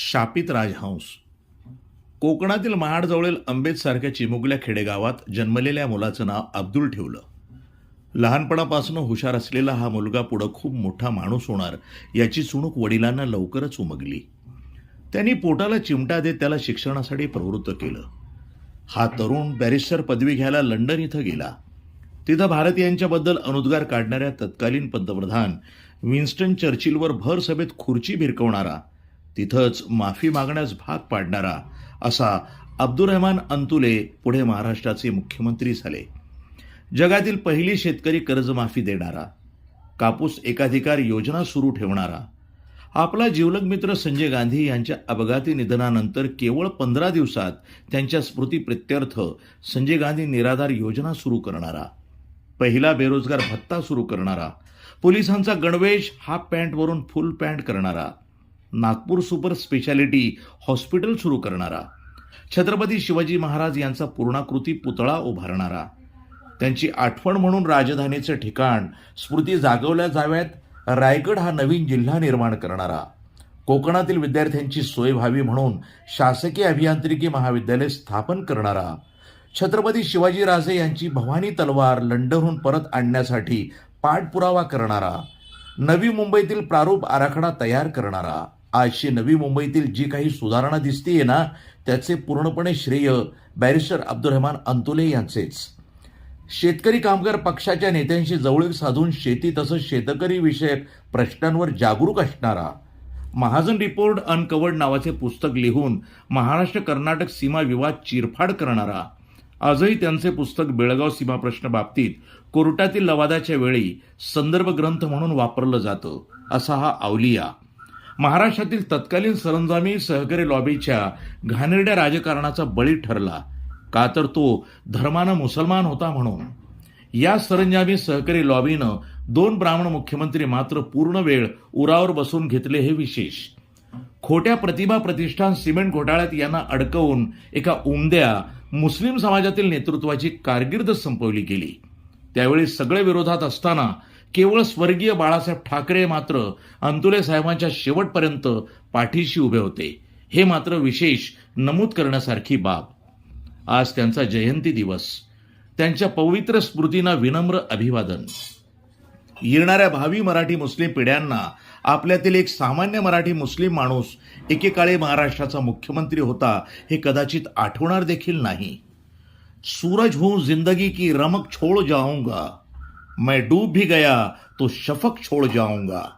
शापित राजहंस. कोकणातील महाडजवळील अंबेजसारख्या चिमुकल्या खेडेगावात जन्मलेल्या मुलाचं नाव अब्दुल ठेवलं. लहानपणापासून हुशार असलेला हा मुलगा पुढं खूप मोठा माणूस होणार याची चुणूक वडिलांना लवकरच उमगली. त्यांनी पोटाला चिमटा देत त्याला शिक्षणासाठी प्रवृत्त केलं. हा तरुण बॅरिस्टर पदवी घ्यायला लंडन इथं गेला. तिथं भारतीयांच्याबद्दल अनुद्गार काढणाऱ्या तत्कालीन पंतप्रधान विन्स्टन चर्चिलवर भर सभेत खुर्ची भिरकवणारा तिथंच माफी मागण्यास भाग पाडणारा असा अब्दुरहमान अंतुले पुढे महाराष्ट्राचे मुख्यमंत्री झाले. जगातील पहिली शेतकरी कर्जमाफी देणारा कापूस एकाधिकार योजना सुरू ठेवणारा आपला जीवलग मित्र संजय गांधी यांच्या अपघाती निधनानंतर केवळ पंधरा दिवसात त्यांच्या स्मृती प्रत्यर्थ संजय गांधी निराधार योजना सुरू करणारा पहिला बेरोजगार भत्ता सुरू करणारा पोलिसांचा गणवेश हाफ पॅन्टवरून फुल पॅन्ट करणारा नागपूर सुपर स्पेशालिटी हॉस्पिटल सुरू करणारा छत्रपती शिवाजी महाराज यांचा पूर्णाकृती पुतळा उभारणारा त्यांची आठवण म्हणून राजधानीचं ठिकाण स्मृती जागवल्या जाव्यात रायगड हा नवीन जिल्हा निर्माण करणारा. कोकणातील विद्यार्थ्यांची सोय व्हावी म्हणून शासकीय अभियांत्रिकी महाविद्यालय स्थापन करणारा छत्रपती शिवाजीराजे यांची भवानी तलवार लंडनहून परत आणण्यासाठी पाठपुरावा करणारा नवी मुंबईतील प्रारूप आराखडा तयार करणारा आजची नवी मुंबईतील जी काही सुधारणा दिसतीये ना त्याचे पूर्णपणे श्रेय बॅरिस्टर अब्दुरहमान अंतुले यांचेच. शेतकरी कामगार पक्षाच्या नेत्यांशी जवळीक साधून शेती तसंच शेतकरी विषयक प्रश्नांवर जागरूक असणारा महाजन रिपोर्ट अनकवर्ड नावाचे पुस्तक लिहून महाराष्ट्र कर्नाटक सीमा विवाद चिरफाड करणारा आजही त्यांचे पुस्तक बेळगाव सीमा प्रश्न बाबतीत कोर्टातील लवादाच्या वेळी संदर्भ ग्रंथ म्हणून वापरलं जातं असा हा अवलिया महाराष्ट्रातील तत्कालीन सरंजामी सहकारी लॉबीच्या घाणेरड्या राजकारणाचा बळी ठरला. का तर तो धर्मानं मुसलमान होता म्हणून. या सरंजामी सहकारी लॉबीनं दोन ब्राह्मण मुख्यमंत्री मात्र पूर्ण वेळ उरावर बसून घेतले हे विशेष. खोट्या प्रतिभा प्रतिष्ठान सिमेंट घोटाळ्यात यांना अडकवून एका उमद्या मुस्लिम समाजातील नेतृत्वाची कारकीर्द संपवली गेली. त्यावेळी सगळे विरोधात असताना केवळ स्वर्गीय बाळासाहेब ठाकरे मात्र अंतुले साहेबांच्या शेवटपर्यंत पाठीशी उभे होते. हे मात्र विशेष नमूद करण्यासारखी बाब. आज त्यांचा जयंती दिवस. त्यांच्या पवित्र स्मृतींना विनम्र अभिवादन. येणाऱ्या भावी मराठी मुस्लिम पिढ्यांना आपल्यातील एक सामान्य मराठी मुस्लिम माणूस एकेकाळी महाराष्ट्राचा मुख्यमंत्री होता हे कदाचित आठवणार देखील नाही. सूरज हूं जिंदगी की रमक छोड़ जाऊंगा. मैं डूब भी गया तो शफक छोड़ जाऊंगा।